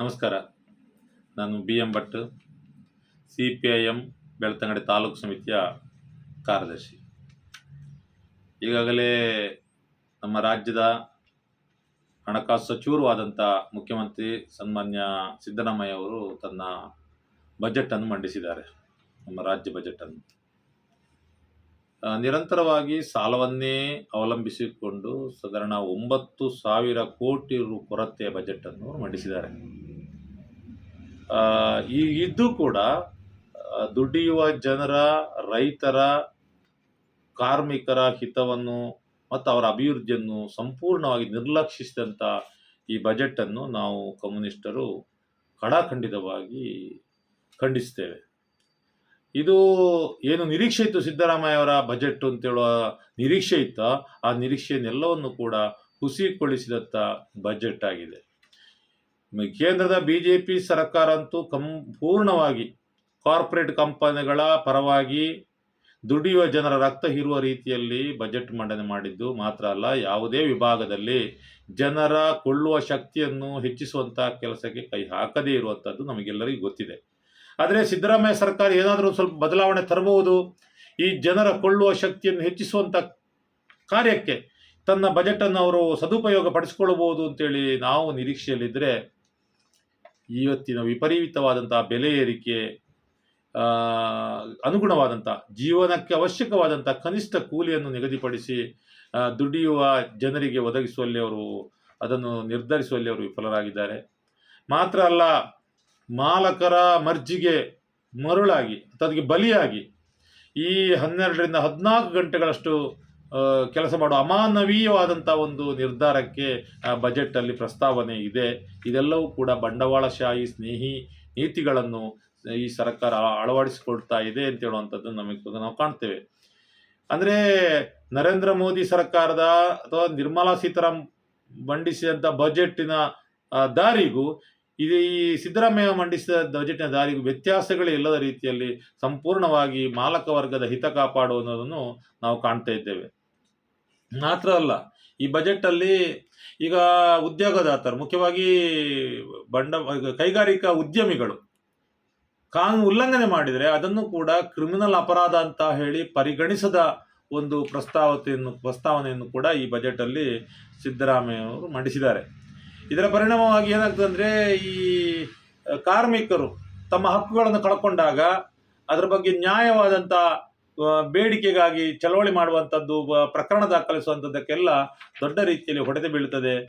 ನಮಸ್ಕಾರ. ನಾನು B M Bhat, C P I M Belthangady taluk ಸಮಿತಿಯ ಕಾರ್ಯದರ್ಶಿ. ಈಗಾಗಲೇ ನಮ್ಮ ರಾಜ್ಯದ ಹಣಕಾಸು ಸಚಿವರು ಮುಖ್ಯಮಂತ್ರಿ ಸನ್ಮಾನ್ಯ ಸಿದ್ದರಾಮಯ್ಯ ಅವರು ತನ್ನ ಬಜೆಟನ್ನು ಮಂಡಿಸಿದ್ದಾರೆ. ನಮ್ಮ ರಾಜ್ಯ ಬಜೆಟನ್ನು. ನಿರಂತರವಾಗಿ ಸಾಲವನ್ನೇ ಅವಲಂಬಿಸಿಕೊಂಡು ಸಾಧಾರಣ ಒಂಬತ್ತು ಸಾವಿರ ಕೋಟಿ ರು ಕೊರತೆಯ ಬಜೆಟನ್ನು ಮಂಡಿಸಿದ್ದಾರೆ. ಈ ಇದ್ದು ಕೂಡ ದುಡಿಯುವ ಜನರ, ರೈತರ, ಕಾರ್ಮಿಕರ ಹಿತವನ್ನು ಮತ್ತು ಅವರ ಅಭಿವೃದ್ಧಿಯನ್ನು ಸಂಪೂರ್ಣವಾಗಿ ನಿರ್ಲಕ್ಷಿಸಿದಂಥ ಈ ಬಜೆಟನ್ನು ನಾವು ಕಮ್ಯುನಿಸ್ಟರು ಕಡಾಖಂಡಿತವಾಗಿ ಖಂಡಿಸ್ತೇವೆ. ಇದು ಏನು ನಿರೀಕ್ಷೆ ಇತ್ತು ಸಿದ್ದರಾಮಯ್ಯ ಅವರ ಬಜೆಟ್ ಅಂತ ಹೇಳುವ ನಿರೀಕ್ಷೆ ಇತ್ತು, ಆ ನಿರೀಕ್ಷೆಯನ್ನೆಲ್ಲವನ್ನು ಕೂಡ ಹುಸಿಗೊಳಿಸಿದಂಥ ಬಜೆಟ್ ಆಗಿದೆ. ಕೇಂದ್ರದ ಬಿ ಜೆ ಪಿ ಸರ್ಕಾರ ಅಂತೂ ಸಂಪೂರ್ಣವಾಗಿ ಕಾರ್ಪೊರೇಟ್ ಕಂಪನಿಗಳ ಪರವಾಗಿ ದುಡಿಯುವ ಜನರ ರಕ್ತ ಹೀರುವ ರೀತಿಯಲ್ಲಿ ಬಜೆಟ್ ಮಂಡನೆ ಮಾಡಿದ್ದು ಮಾತ್ರ ಅಲ್ಲ, ಯಾವುದೇ ವಿಭಾಗದಲ್ಲಿ ಜನರ ಕೊಳ್ಳುವ ಶಕ್ತಿಯನ್ನು ಹೆಚ್ಚಿಸುವಂತಹ ಕೆಲಸಕ್ಕೆ ಕೈ ಹಾಕದೇ ಇರುವಂಥದ್ದು ನಮಗೆಲ್ಲರಿಗೂ ಗೊತ್ತಿದೆ. ಆದರೆ ಸಿದ್ದರಾಮಯ್ಯ ಸರ್ಕಾರ ಏನಾದರೂ ಸ್ವಲ್ಪ ಬದಲಾವಣೆ ತರಬಹುದು? ಈ ಜನರ ಕೊಳ್ಳುವ ಶಕ್ತಿಯನ್ನು ಹೆಚ್ಚಿಸುವಂಥ ಕಾರ್ಯಕ್ಕೆ ತನ್ನ ಬಜೆಟನ್ನು ಅವರು ಸದುಪಯೋಗ ಪಡಿಸಿಕೊಳ್ಳಬಹುದು ಅಂತೇಳಿ ನಾವು ನಿರೀಕ್ಷೆಯಲ್ಲಿದ್ದರೆ ಇವತ್ತಿನ ವಿಪರೀತವಾದಂಥ ಬೆಲೆ ಏರಿಕೆ ಅನುಗುಣವಾದಂಥ ಜೀವನಕ್ಕೆ ಅವಶ್ಯಕವಾದಂಥ ಕನಿಷ್ಠ ಕೂಲಿಯನ್ನು ನಿಗದಿಪಡಿಸಿ ದುಡಿಯುವ ಜನರಿಗೆ ಒದಗಿಸುವಲ್ಲಿ ಅವರು, ಅದನ್ನು ನಿರ್ಧರಿಸುವಲ್ಲಿ ಅವರು ವಿಫಲರಾಗಿದ್ದಾರೆ. ಮಾತ್ರ ಅಲ್ಲ, ಮಾಲಕರ ಮರ್ಜಿಗೆ ಮರುಳಾಗಿ ಅದಕ್ಕೆ ಬಲಿಯಾಗಿ ಈ ಹನ್ನೆರಡರಿಂದ ಹದಿನಾಲ್ಕು ಗಂಟೆಗಳಷ್ಟು ಕೆಲಸ ಮಾಡುವ ಅಮಾನವೀಯವಾದಂಥ ಒಂದು ನಿರ್ಧಾರಕ್ಕೆ ಬಜೆಟ್ಟಲ್ಲಿ ಪ್ರಸ್ತಾವನೆ ಇದೆ. ಇದೆಲ್ಲವೂ ಕೂಡ ಬಂಡವಾಳಶಾಹಿ ಸ್ನೇಹಿ ನೀತಿಗಳನ್ನು ಈ ಸರ್ಕಾರ ಅಳವಡಿಸಿಕೊಳ್ತಾ ಇದೆ ಅಂತ ಹೇಳುವಂಥದ್ದು ನಮಗೆ ನಾವು ಕಾಣ್ತೇವೆ. ಅಂದರೆ ನರೇಂದ್ರ ಮೋದಿ ಸರ್ಕಾರದ ಅಥವಾ ನಿರ್ಮಲಾ ಸೀತಾರಾಮ್ ಮಂಡಿಸಿದಂಥ ಬಜೆಟ್ಟಿನ ದಾರಿಗೂ, ಇದು ಈ ಸಿದ್ದರಾಮಯ್ಯ ಮಂಡಿಸಿದ ಬಜೆಟ್ನ ದಾರಿಗೂ ವ್ಯತ್ಯಾಸಗಳೇ ಇಲ್ಲದ ರೀತಿಯಲ್ಲಿ ಸಂಪೂರ್ಣವಾಗಿ ಮಾಲಕ ವರ್ಗದ ಹಿತ ಕಾಪಾಡುವುದನ್ನು ನಾವು ಕಾಣ್ತಾ ಇದ್ದೇವೆ. ಮಾತ್ರ ಅಲ್ಲ, ಈ ಬಜೆಟಲ್ಲಿ ಈಗ ಉದ್ಯೋಗದಾತರು, ಮುಖ್ಯವಾಗಿ ಬಂಡ, ಕೈಗಾರಿಕಾ ಉದ್ಯಮಿಗಳು, ಕಾನೂನು ಉಲ್ಲಂಘನೆ ಮಾಡಿದರೆ ಅದನ್ನು ಕೂಡ ಕ್ರಿಮಿನಲ್ ಅಪರಾಧ ಅಂತ ಹೇಳಿ ಪರಿಗಣಿಸದ ಒಂದು ಪ್ರಸ್ತಾವತೆಯನ್ನು, ಪ್ರಸ್ತಾವನೆಯನ್ನು ಕೂಡ ಈ ಬಜೆಟಲ್ಲಿ ಸಿದ್ದರಾಮಯ್ಯ ಅವರು ಮಂಡಿಸಿದ್ದಾರೆ. ಇದರ ಪರಿಣಾಮವಾಗಿ ಏನಾಗ್ತದೆ ಅಂದರೆ ಈ, ಕಾರ್ಮಿಕರು ತಮ್ಮ ಹಕ್ಕುಗಳನ್ನು ಕಳ್ಕೊಂಡಾಗ ಅದರ ಬಗ್ಗೆ ನ್ಯಾಯವಾದಂಥ ಬೇಡಿಕೆಗಾಗಿ ಚಳವಳಿ ಮಾಡುವಂಥದ್ದು ಪ್ರಕರಣ ದಾಖಲಿಸುವಂಥದ್ದಕ್ಕೆಲ್ಲ ದೊಡ್ಡ ರೀತಿಯಲ್ಲಿ ಹೊಡೆದು ಬೀಳುತ್ತದೆ.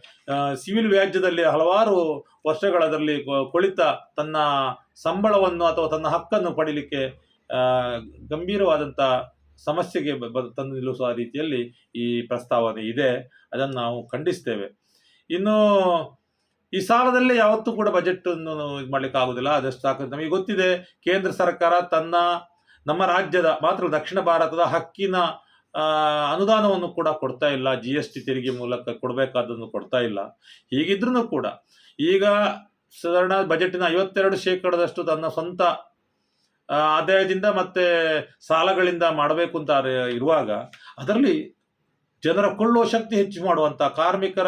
ಸಿವಿಲ್ ವ್ಯಾಜ್ಯದಲ್ಲಿ ಹಲವಾರು ವರ್ಷಗಳ ಅದರಲ್ಲಿ ಕೊಳಿತ ತನ್ನ ಸಂಬಳವನ್ನು ಅಥವಾ ತನ್ನ ಹಕ್ಕನ್ನು ಪಡೀಲಿಕ್ಕೆ ಗಂಭೀರವಾದಂಥ ಸಮಸ್ಯೆಗೆ ಬ- ತಂದು ನಿಲ್ಲಿಸುವ ರೀತಿಯಲ್ಲಿ ಈ ಪ್ರಸ್ತಾವನೆ ಇದೆ. ಅದನ್ನು ನಾವು ಖಂಡಿಸ್ತೇವೆ. ಇನ್ನು ಈ ಸಾಲದಲ್ಲಿ ಯಾವತ್ತೂ ಕೂಡ ಬಜೆಟ್ ಇದು ಮಾಡ್ಲಿಕ್ಕೆ ಆಗುದಿಲ್ಲ ಅದಷ್ಟು ಸಾಕು. ನಮಗೆ ಗೊತ್ತಿದೆ, ಕೇಂದ್ರ ಸರ್ಕಾರ ತನ್ನ ನಮ್ಮ ರಾಜ್ಯದ ಮಾತ್ರ ದಕ್ಷಿಣ ಭಾರತದ ಹಕ್ಕಿನ ಅನುದಾನವನ್ನು ಕೂಡ ಕೊಡ್ತಾ ಇಲ್ಲ. ಜಿ ಎಸ್ ಟಿ ತೆರಿಗೆ ಮೂಲಕ ಕೊಡಬೇಕಾದನ್ನು ಕೊಡ್ತಾ ಇಲ್ಲ. ಹೀಗಿದ್ರೂ ಕೂಡ ಈಗ ಸಾಧಾರಣ ಬಜೆಟಿನ ಐವತ್ತೆರಡು ಶೇಕಡದಷ್ಟು ತನ್ನ ಸ್ವಂತ ಆದಾಯದಿಂದ ಮತ್ತೆ ಸಾಲಗಳಿಂದ ಮಾಡಬೇಕು ಅಂತ ಇರುವಾಗ ಅದರಲ್ಲಿ ಜನರ ಕೊಳ್ಳುವ ಶಕ್ತಿ ಹೆಚ್ಚು ಮಾಡುವಂಥ ಕಾರ್ಮಿಕರ,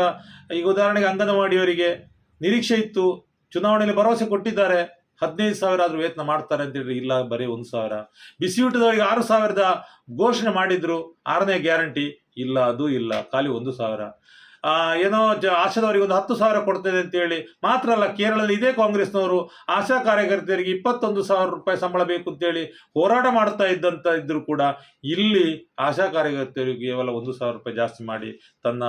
ಈಗ ಉದಾಹರಣೆಗೆ ಅಂಗನವಾಡಿಯವರಿಗೆ ನಿರೀಕ್ಷೆ ಇತ್ತು. ಚುನಾವಣೆಯಲ್ಲಿ ಭರವಸೆ ಕೊಟ್ಟಿದ್ದಾರೆ. ಹದಿನೈದು ಸಾವಿರ ಆದರೂ ವೇತನ ಮಾಡ್ತಾರೆ ಅಂತ ಹೇಳಿ ಇಲ್ಲ, ಬರೀ ಒಂದು ಸಾವಿರ. ಬಿಸಿಯೂಟದವರಿಗೆ ಆರು ಸಾವಿರದ ಘೋಷಣೆ ಮಾಡಿದ್ರು, ಆರನೇ ಗ್ಯಾರಂಟಿ, ಇಲ್ಲ, ಅದು ಇಲ್ಲ, ಖಾಲಿ ಒಂದು ಸಾವಿರ. ಏನೋ ಜ, ಆಶಾದವರಿಗೆ ಒಂದು ಹತ್ತು ಸಾವಿರ ಕೊಡ್ತೇನೆ ಅಂತೇಳಿ ಮಾತ್ರ ಅಲ್ಲ, ಕೇರಳದಲ್ಲಿ ಇದೇ ಕಾಂಗ್ರೆಸ್ನವರು ಆಶಾ ಕಾರ್ಯಕರ್ತೆಯರಿಗೆ ಇಪ್ಪತ್ತೊಂದು ಸಾವಿರ ರೂಪಾಯಿ ಸಂಬಳ ಬೇಕು ಅಂತೇಳಿ ಹೋರಾಟ ಮಾಡ್ತಾ ಇದ್ದಂತ ಇದ್ದರೂ ಕೂಡ ಇಲ್ಲಿ ಆಶಾ ಕಾರ್ಯಕರ್ತೆಯರಿಗೆ ಕೇವಲ ಒಂದು ಸಾವಿರ ರೂಪಾಯಿ ಜಾಸ್ತಿ ಮಾಡಿ ತನ್ನ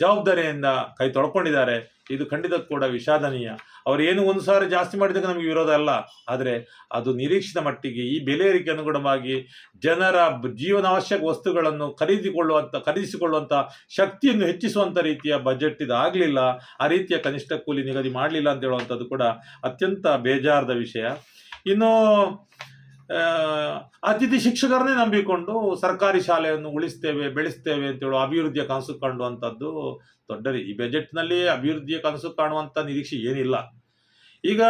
ಜವಾಬ್ದಾರಿಯಿಂದ ಕೈ ತೊಳ್ಕೊಂಡಿದ್ದಾರೆ. ಇದು ಖಂಡಿತ ಕೂಡ ವಿಷಾದನೀಯ. ಅವರು ಏನು ಒಂದು ಸಾವಿರ ಜಾಸ್ತಿ ಮಾಡಿದಾಗ ನಮಗೆ ವಿರೋಧ ಅಲ್ಲ. ಆದರೆ ಅದು ನಿರೀಕ್ಷಿತ ಮಟ್ಟಿಗೆ ಈ ಬೆಲೆ ಏರಿಕೆ ಅನುಗುಣವಾಗಿ ಜನರ ಜೀವನಾವಶ್ಯಕ ವಸ್ತುಗಳನ್ನು ಖರೀದಿಕೊಳ್ಳುವಂಥ ಖರೀದಿಸಿಕೊಳ್ಳುವಂಥ ಶಕ್ತಿಯನ್ನು ಹೆಚ್ಚಿಸುವಂಥ ರೀತಿಯ ಬಜೆಟ್ ಇದು ಆಗಲಿಲ್ಲ ಆ ರೀತಿಯ ಕನಿಷ್ಠ ಕೂಲಿ ನಿಗದಿ ಮಾಡಲಿಲ್ಲ ಅಂತ ಹೇಳುವಂಥದ್ದು ಕೂಡ ಅತ್ಯಂತ ಬೇಜಾರದ ವಿಷಯ. ಇನ್ನು ಅತಿಥಿ ಶಿಕ್ಷಕರನ್ನೇ ನಂಬಿಕೊಂಡು ಸರ್ಕಾರಿ ಶಾಲೆಯನ್ನು ಉಳಿಸ್ತೇವೆ, ಬೆಳೆಸ್ತೇವೆ ಅಂತ ಹೇಳುವ ಅಭಿವೃದ್ಧಿಯ ಕನಸು ಕಾಣುವಂಥದ್ದು ದೊಡ್ಡ ಈ ಬಜೆಟ್ನಲ್ಲಿ ಅಭಿವೃದ್ಧಿಯ ಕನಸು ಕಾಣುವಂಥ ನಿರೀಕ್ಷೆ ಏನಿಲ್ಲ. ಈಗ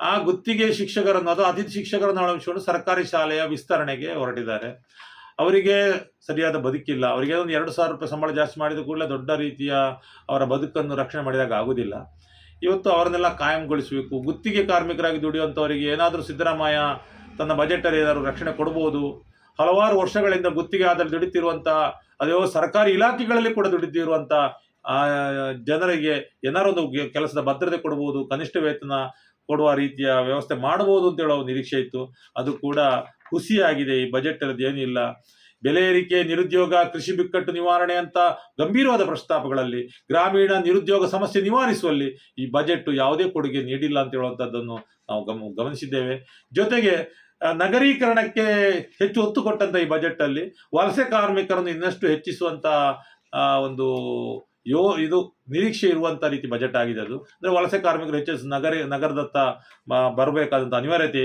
ಆ ಗುತ್ತಿಗೆ ಶಿಕ್ಷಕರನ್ನು ಅದು ಅತಿಥಿ ಶಿಕ್ಷಕರನ್ನು ಅಳವಡಿಸಿಕೊಂಡು ಸರ್ಕಾರಿ ಶಾಲೆಯ ವಿಸ್ತರಣೆಗೆ ಹೊರಟಿದ್ದಾರೆ. ಅವರಿಗೆ ಸರಿಯಾದ ಬದುಕಿಲ್ಲ. ಅವರಿಗೆ ಒಂದು ಎರಡು ಸಾವಿರ ರೂಪಾಯಿ ಸಂಬಳ ಜಾಸ್ತಿ ಮಾಡಿದ ಕೂಡಲೇ ದೊಡ್ಡ ರೀತಿಯ ಅವರ ಬದುಕನ್ನು ರಕ್ಷಣೆ ಮಾಡಿದಾಗ ಆಗುವುದಿಲ್ಲ. ಇವತ್ತು ಅವರನ್ನೆಲ್ಲ ಕಾಯಂಗೊಳಿಸಬೇಕು. ಗುತ್ತಿಗೆ ಕಾರ್ಮಿಕರಾಗಿ ದುಡಿಯುವಂಥವರಿಗೆ ಏನಾದರೂ ಸಿದ್ದರಾಮಯ್ಯ ತನ್ನ ಬಜೆಟಲ್ಲಿ ಏನಾದರೂ ರಕ್ಷಣೆ ಕೊಡ್ಬೋದು. ಹಲವಾರು ವರ್ಷಗಳಿಂದ ಗುತ್ತಿಗೆ ಆದರೆ ದುಡಿತಿರುವಂತಹ ಅದೇ ಸರ್ಕಾರಿ ಇಲಾಖೆಗಳಲ್ಲಿ ಕೂಡ ದುಡಿತಿರುವಂತಹ ಜನರಿಗೆ ಏನಾರು ಒಂದು ಕೆಲಸದ ಭದ್ರತೆ ಕೊಡಬಹುದು ಕನಿಷ್ಠ ವೇತನ ಕೊಡುವ ರೀತಿಯ ವ್ಯವಸ್ಥೆ ಮಾಡಬಹುದು ಅಂತ ಹೇಳೋ ನಿರೀಕ್ಷೆ ಇತ್ತು. ಅದು ಕೂಡ ಹುಸಿಯಾಗಿದೆ. ಈ ಬಜೆಟ್ ಏನಿಲ್ಲ. ಬೆಲೆ ಏರಿಕೆ, ನಿರುದ್ಯೋಗ, ಕೃಷಿ ಬಿಕ್ಕಟ್ಟು ನಿವಾರಣೆ ಅಂತ ಗಂಭೀರವಾದ ಪ್ರಸ್ತಾಪಗಳಲ್ಲಿ, ಗ್ರಾಮೀಣ ನಿರುದ್ಯೋಗ ಸಮಸ್ಯೆ ನಿವಾರಿಸುವಲ್ಲಿ ಈ ಬಜೆಟ್ ಯಾವುದೇ ಕೊಡುಗೆ ನೀಡಿಲ್ಲ ಅಂತ ಹೇಳುವಂಥದ್ದನ್ನು ನಾವು ಗಮ, ಗಮನಿಸಿದ್ದೇವೆ. ಜೊತೆಗೆ ನಗರೀಕರಣಕ್ಕೆ ಹೆಚ್ಚು ಒತ್ತು ಕೊಟ್ಟಂತ ಈ ಬಜೆಟ್ ಅಲ್ಲಿ ವಲಸೆ ಕಾರ್ಮಿಕರನ್ನು ಇನ್ನಷ್ಟು ಹೆಚ್ಚಿಸುವಂತ ಒಂದು ಯೋ, ಇದು ನಿರೀಕ್ಷೆ ಇರುವಂತ ರೀತಿ ಬಜೆಟ್ ಆಗಿದೆ ಅದು. ಅಂದ್ರೆ ವಲಸೆ ಕಾರ್ಮಿಕರು ಹೆಚ್ಚು ನಗರ, ನಗರದತ್ತ ಬರಬೇಕಾದಂತ ಅನಿವಾರ್ಯತೆ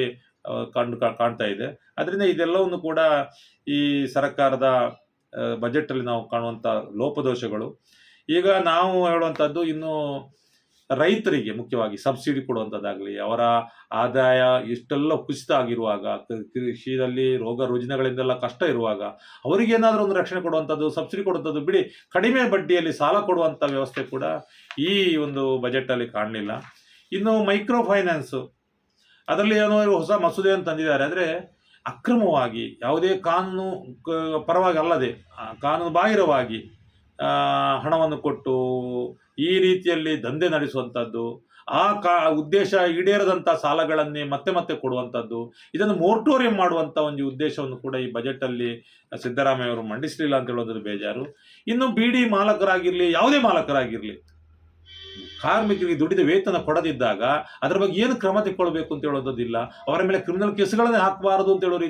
ಕಂಡು ಕಾಣ್ತಾ ಇದೆ. ಅದರಿಂದ ಇದೆಲ್ಲವನ್ನು ಕೂಡ ಈ ಸರ್ಕಾರದ ಬಜೆಟ್ ಅಲ್ಲಿ ನಾವು ಕಾಣುವಂತ ಲೋಪದೋಷಗಳು. ಈಗ ನಾವು ಹೇಳುವಂತದ್ದು ಇನ್ನು ರೈತರಿಗೆ ಮುಖ್ಯವಾಗಿ ಸಬ್ಸಿಡಿ ಕೊಡುವಂಥದ್ದಾಗಲಿ ಅವರ ಆದಾಯ ಇಷ್ಟೆಲ್ಲ ಕುಸಿತ ಆಗಿರುವಾಗ ಕೃಷಿಯಲ್ಲಿ ರೋಗ ರುಜಿನಗಳಿಂದೆಲ್ಲ ಕಷ್ಟ ಇರುವಾಗ, ಅವರಿಗೆ ಏನಾದರೂ ಒಂದು ರಕ್ಷಣೆ ಕೊಡುವಂಥದ್ದು ಸಬ್ಸಿಡಿ ಕೊಡುವಂಥದ್ದು ಬಿಡಿ. ಕಡಿಮೆ ಬಡ್ಡಿಯಲ್ಲಿ ಸಾಲ ಕೊಡುವಂಥ ವ್ಯವಸ್ಥೆ ಕೂಡ ಈ ಒಂದು ಬಜೆಟಲ್ಲಿ ಕಾಣಲಿಲ್ಲ. ಇನ್ನು ಮೈಕ್ರೋ ಫೈನಾನ್ಸು ಅದರಲ್ಲಿ ಏನೋ ಹೊಸ ಮಸೂದೆಯನ್ನು ತಂದಿದ್ದಾರೆ. ಅಂದರೆ ಅಕ್ರಮವಾಗಿ, ಯಾವುದೇ ಕಾನೂನು ಪರವಾಗಿ ಅಲ್ಲದೆ ಕಾನೂನು ಬಾಹಿರವಾಗಿ ಹಣವನ್ನು ಕೊಟ್ಟು ಈ ರೀತಿಯಲ್ಲಿ ದಂಧೆ ನಡೆಸುವಂಥದ್ದು, ಆ ಕಾ, ಉದ್ದೇಶ ಈಡೇರದಂಥ ಸಾಲಗಳನ್ನೇ ಮತ್ತೆ ಮತ್ತೆ ಕೊಡುವಂಥದ್ದು, ಇದನ್ನು ಮೋರ್ಟೋರಿಯಂ ಮಾಡುವಂಥ ಒಂದು ಉದ್ದೇಶವನ್ನು ಕೂಡ ಈ ಬಜೆಟಲ್ಲಿ ಸಿದ್ದರಾಮಯ್ಯ ಅವರು ಮಂಡಿಸಲಿಲ್ಲ ಅಂತ ಹೇಳೋದ್ರ ಬೇಜಾರು. ಇನ್ನು ಬಿಡಿ ಮಾಲಕರಾಗಿರಲಿ, ಯಾವುದೇ ಮಾಲಕರಾಗಿರಲಿ ಕಾರ್ಮಿಕರಿಗೆ ದುಡಿದ ವೇತನ ಕೊಡದಿದ್ದಾಗ ಅದರ ಬಗ್ಗೆ ಏನು ಕ್ರಮ ತೆಕ್ಕೊಳ್ಬೇಕು ಅಂತ ಹೇಳೋದಿಲ್ಲ ಅವರ ಮೇಲೆ ಕ್ರಿಮಿನಲ್ ಕೇಸ್ಗಳನ್ನೇ ಹಾಕಬಾರದು ಅಂತ ಹೇಳೋ ರೀತಿ